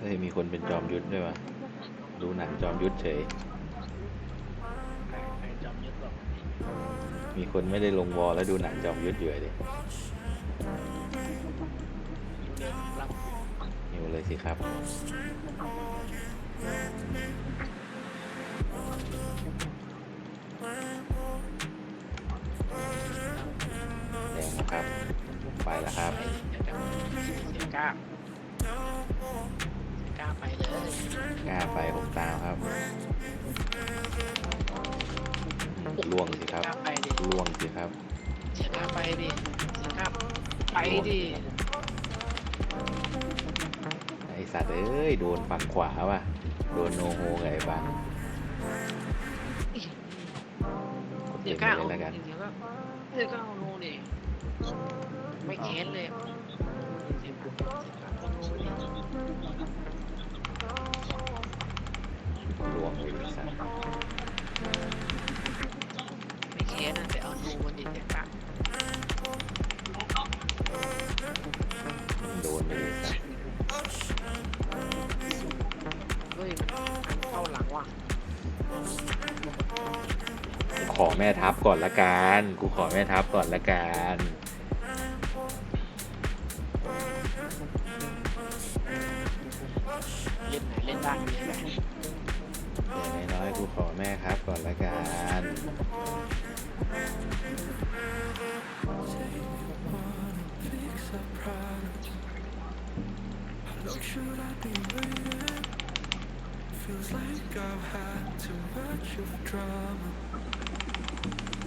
เฮ้ยมีคนเป็นจอมยุทธด้วยวะดูหนังจอมยุทธเฉย มีคนไม่ได้ลงวอลแล้วดูหนังจอมยุทธอยู่เลยเรื่องรับหิวเลยสิครับแดงนะครับ ไปแล้วครับเก้า วเสียก้าวไปเลยกล้าไปผมตามครับล่วงสิครับเสียก้าวไปดิล่วงสิครับเสียก้าวไปดิเสียก้าวไปดิไอสัตว์เอ้ยโดนฝั่งขวาว่ะโดนโนโฮไงบังกดเสีเต็ยมก้าวไปเอาเลยแล้วกันเสียก้าวเสียก้าวเอาโน่นดิไม่แค้นเลยเสียก้าวเอาโน่น ดวงเลยสัตว์ไม่แค้นะแต่เอาโน่นดิเสียก้าวโดนเลยไอ้สัตว์เฮ้ยมันเข้าหลังว่ะขอแม่ทัพก่อนละกัน กูขอแม่ทัพก่อนละกัน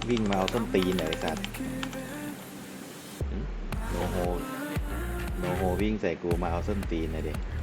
วิ่งมาเอาต้นตีนเลยไอ้สัตว์หึโนโฮโนโฮวิ่งใส่กูมาเอาส้นตีนเลยดิมี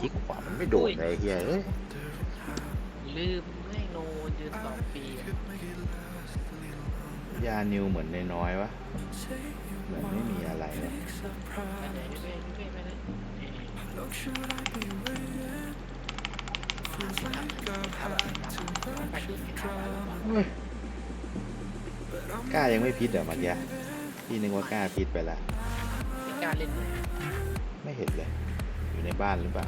คลิกขวามันไม่โดดเลยไอ้เฮียเอ้ยลืมไม่โนยืนสองปีอะยานิวเหมือนในน้อยวะเหมือนไม่มีอะไรเลยไปไหนพี่เป้พี่เป้ไปไหนเอ่อไปที่ไหนครับเฮ้ยกล้ายังไม่พิษเหรอเมื่อกี้พี่นึกว่ากล้าพิษไปละไม่กล้าเล่นเลยไม่เห็นเลย อยู่ในบ้านหรือเปล่า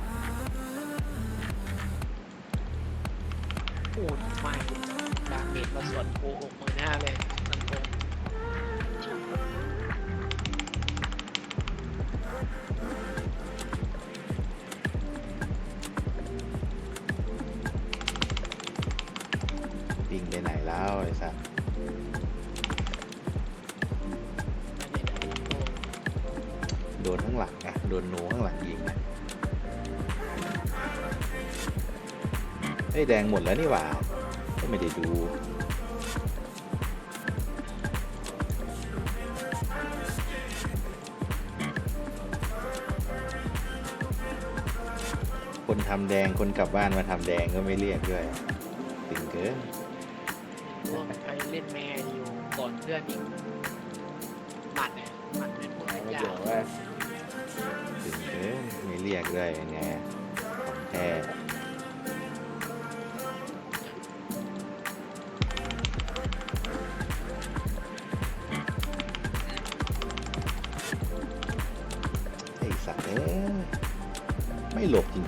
โอ้ยไม่ดาเมจมาส่วนโกหกมือหน้าเลยสังคมปิงไปไหนแล้วไอ้สัสไม่ได้โกโดนข้างหลังอะโดนโนข้างหลังยิงอะ เฮ้ยแดงหมดแล้วนี่หว่าก็ไม่ได้ดูคนทำแดงคนกลับบ้านมาทำแดงก็ไม่เรียกด้วยถึงเกินพวกใครเล่นแม่อยู่ก่อนเพื่อนอีกหมัดเนี่ยหมัดเป็นพวกยาวถึงเกินไม่เรียกด้วยเป็นไงของแท้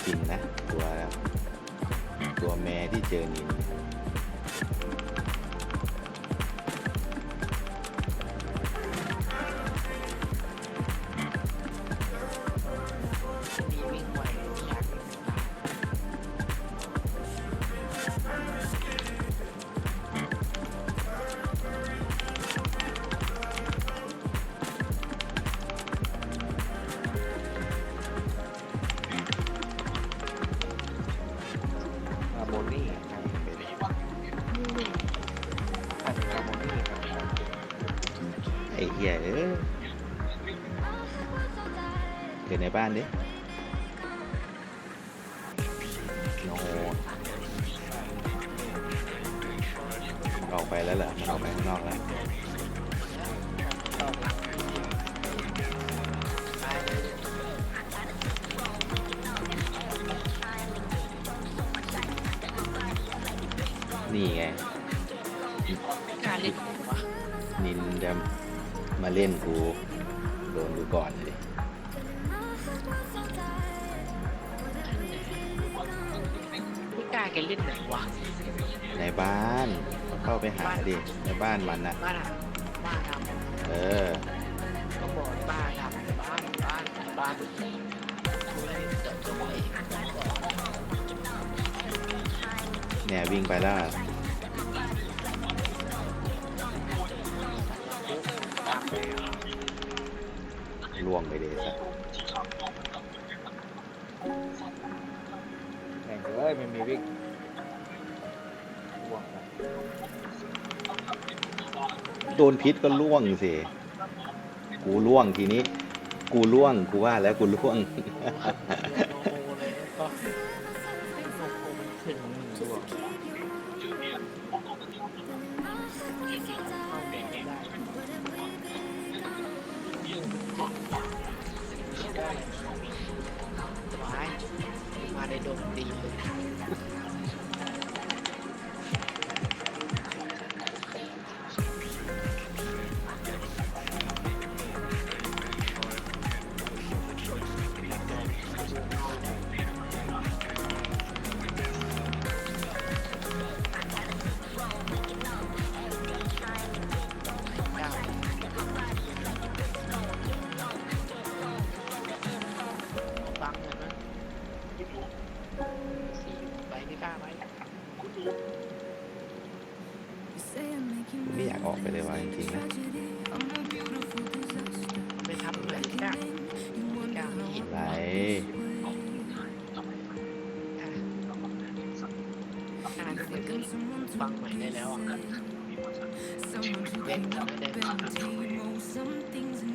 ริงๆนะ ตัวตัวแม่ที่เจอนิน ในบ้านดิโนมันออกไปแล้วเหรอมันออกไปข้างนอกแล้วตอกหลังไปเลยนี่ไงไม่กล้าเล่นวะนินจะมาเล่นกู โดนกูก่อนเลย แกเล่นไหนวะในบ้านเข้าไปหาดิในบ้านมันน่ะบ้านอะบ้านทำเออก็บอกบ้านทำบ้านบ้านบ้านดูได้เติบโตเองเนี่ยวิ่งไปแล้วอะตามไปล่วงไปเลยสัสแม่งเอ้ยไม่มีวิก โดนพิษก็ล่วงสิ กูล่วงทีนี้ กูล่วง กูว่าแล้วกูล่วงโอ้โหเลยก็โอ้โหมันขึ้นห่วงเข้าานเดี๋ยวขึ้นฟังใหม่ได้แล้วอะเล่นไม่ได้ฟัง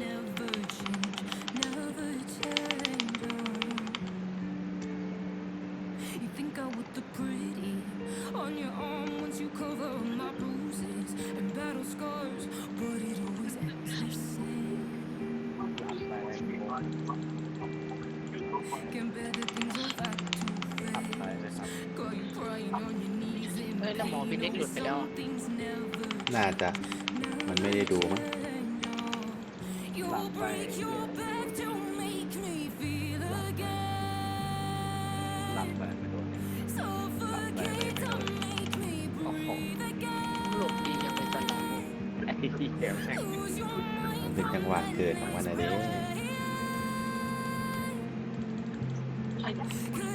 You อ้ยแล้วหมอพี่เล็กหลุดไปแล้วอะ things never น่าจะ มันไม่ได้ดูมั้ง You Love break by- your back to make me feel again. หลับไปไม่โดน Suffocate to make me breathe again. หลบดียังเป็นตลอดไอ้เหี้ยแม่ง Lose your มัน mind เป็นจังหวะเกิดของมันนะเด้ Cause some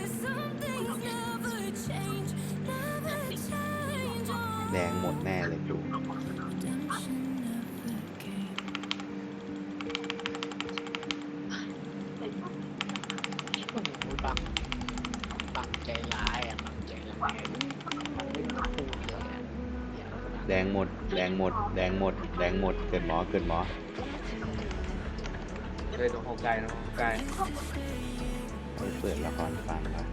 แดงหมดแน่เลยกู redemption never came. โอ้โหบังบังใจร้ายอะบังใจร้ายมันไม่พูดเลยอะอย่าเอานะแดงหมด แดงหมด แดงหมด แดงหมด เกิดหมอ เกิดหมอ เลยตรงโฮไกลตรงโฮไกลไปเปิดละครฟังแล้ว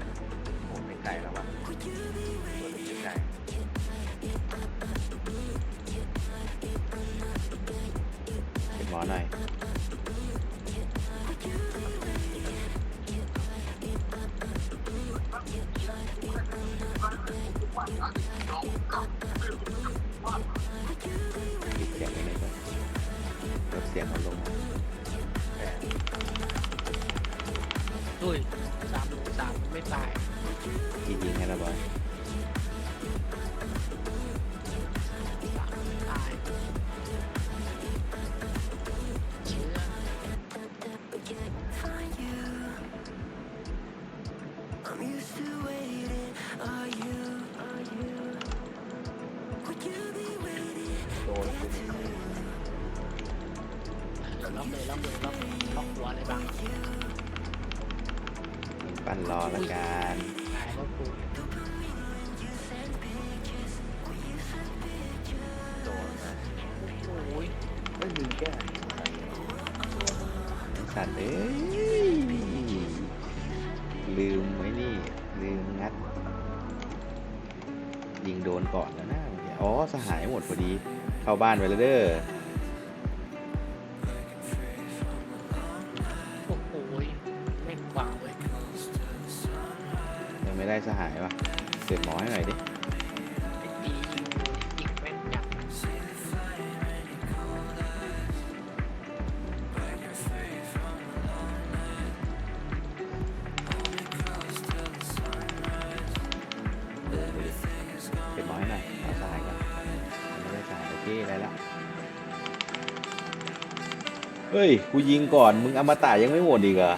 โอ้ไม่ไกลแล้ววะเปิดไม่ไกล ที่ยิงให้ระบอยตายเชื่อ I'm used to waiting. Are you? Are you? Would you be waiting? โดนล็อกเลยล็อกเลยล็อกล็อกหัวเลยบังปั้นรอละกัน ก่อนแล้วนะเมื่อกี้อ๋อสหายหมดพอดี เข้าบ้านไปแล้วเด้อโอ้โหแม่งกว่าเว้ยยังไม่ได้สหายวะเกิดหมอให้หน่อยดิ ฮ้ย กูยิงก่อน มึงอมตะยังไม่หมดอีกเหรอ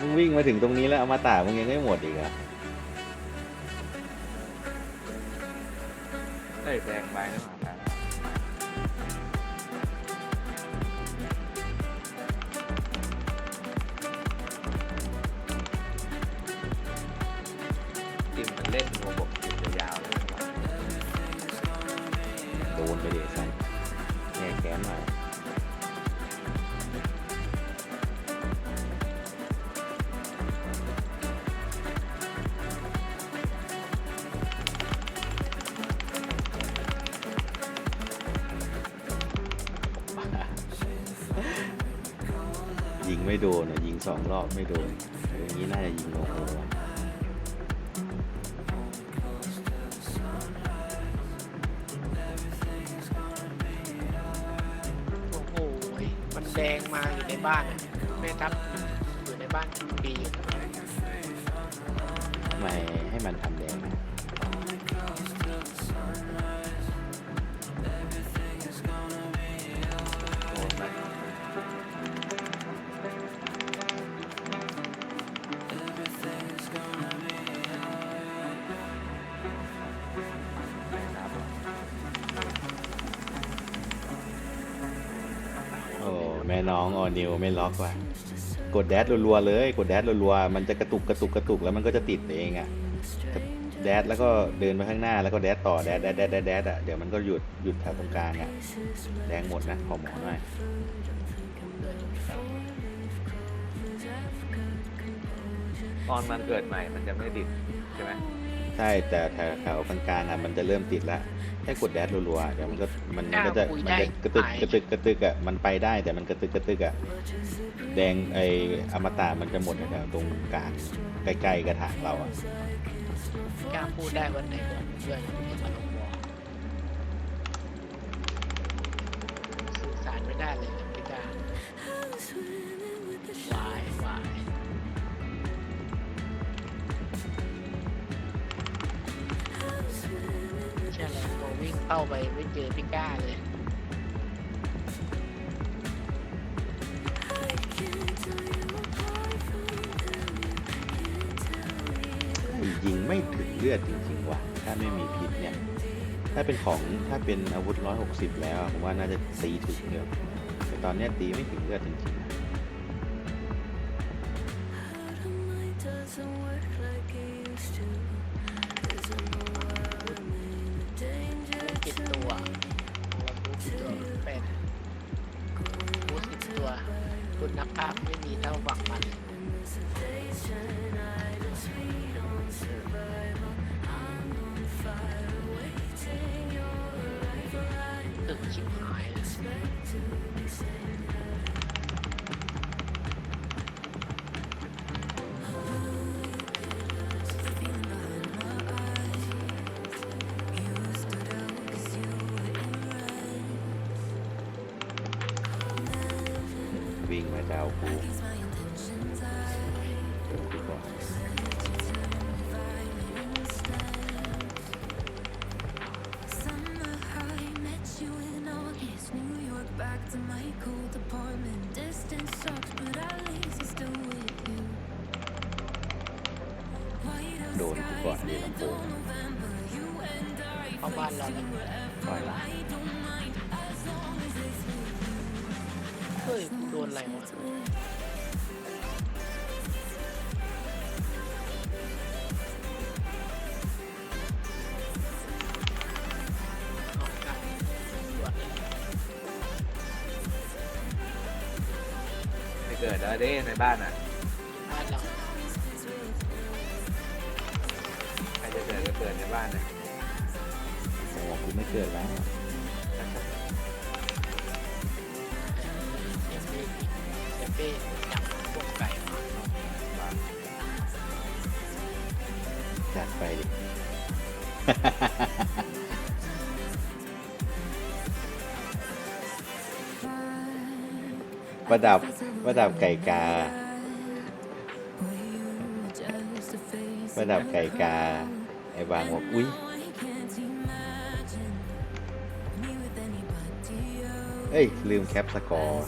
มึงวิ่งมาถึงตรงนี้แล้วอมตะมึงยังไม่หมดอีกเหรอเอ้ยแบกไปแล้วมาแล้วจริงมันเล่นโมบ ไม่โดนอะยิงสองรอบไม่โดนอย่างนี้น่าจะยิงโอ้โหอะโอ้โหมันแดงมาอยู่ในบ้านอะแม่ทัพอยู่ในบ้านปีอยู่ทำไมให้มันทำแดงนะ น้องออนิวไม่ล็อกว่ะกดแดดรัวๆเลย กดแดดรัวๆมันจะกระตุกกระตุกกระตุกแล้วมันก็จะติดเองอะแดดแล้วก็เดินไปข้างหน้าแล้วก็แดดต่อแดดแดดแดดแดดแดดอะเดี๋ยวมันก็หยุดหยุดแถวตรงกลางอะแดงหมดนะขอหมอหน่อยตอนมันเกิดใหม่มันจะไม่ติดใช่ไหมใช่แต่แถวแถวกลางๆอะมันจะเริ่มติดแล้ว ให้กดแดดรัวๆเดี๋ยวมันก็มันมันก็จะมันจะกระตึกกระตึกกระตึกอะมันไปได้แต่มันกระตึกกระตึกอะแดงไออมตะมันจะหมดแถวตรงกลางใกล้ๆกระถางเราอะกล้าพูดได้วันไหนบอกเพื่อนจะมาลงวอสื่อสารไม่ได้เลย เข้าไปไม่เจอพี่ก้าเลยยิงไม่ถึงเลือดจริงๆว่ะ ถ้าไม่มีพิษเนี่ย ถ้าเป็นของถ้าเป็นอาวุธ 160 แล้วอะผมว่าน่าจะตีถึงเดียวแต่ตอนเนี้ยตีไม่ถึงเลือดจริงๆ นะเจ็ดตัวเราบูสตัวเป็นบูสิบตัว คุณภาพไม่มีเท่าหวังมันตึกชิบหาย โดนกูก่อนนี่ลำโพง November, you and I เข้าบ้านเราแล้วปล่อยละ I don't mind as long as it's with เฮ้ยกูโดนอะไรวะ แล้วเด้ในบ้านอะบ้านเราใครจะเกิดก็เกิดในบ้านอะแต่ว่ากูไม่เกิดแล้วเซฟปี้เซฟปี้จับพวกไก่มาจัดไปดิ ประดับ ประดับไก่กาประดับไก่กา ไอ้บางบอกอุ้ยเอ้ย ลืมแคปสกอร์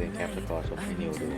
ลืมแคปสกอร์ส่งให้นิวดู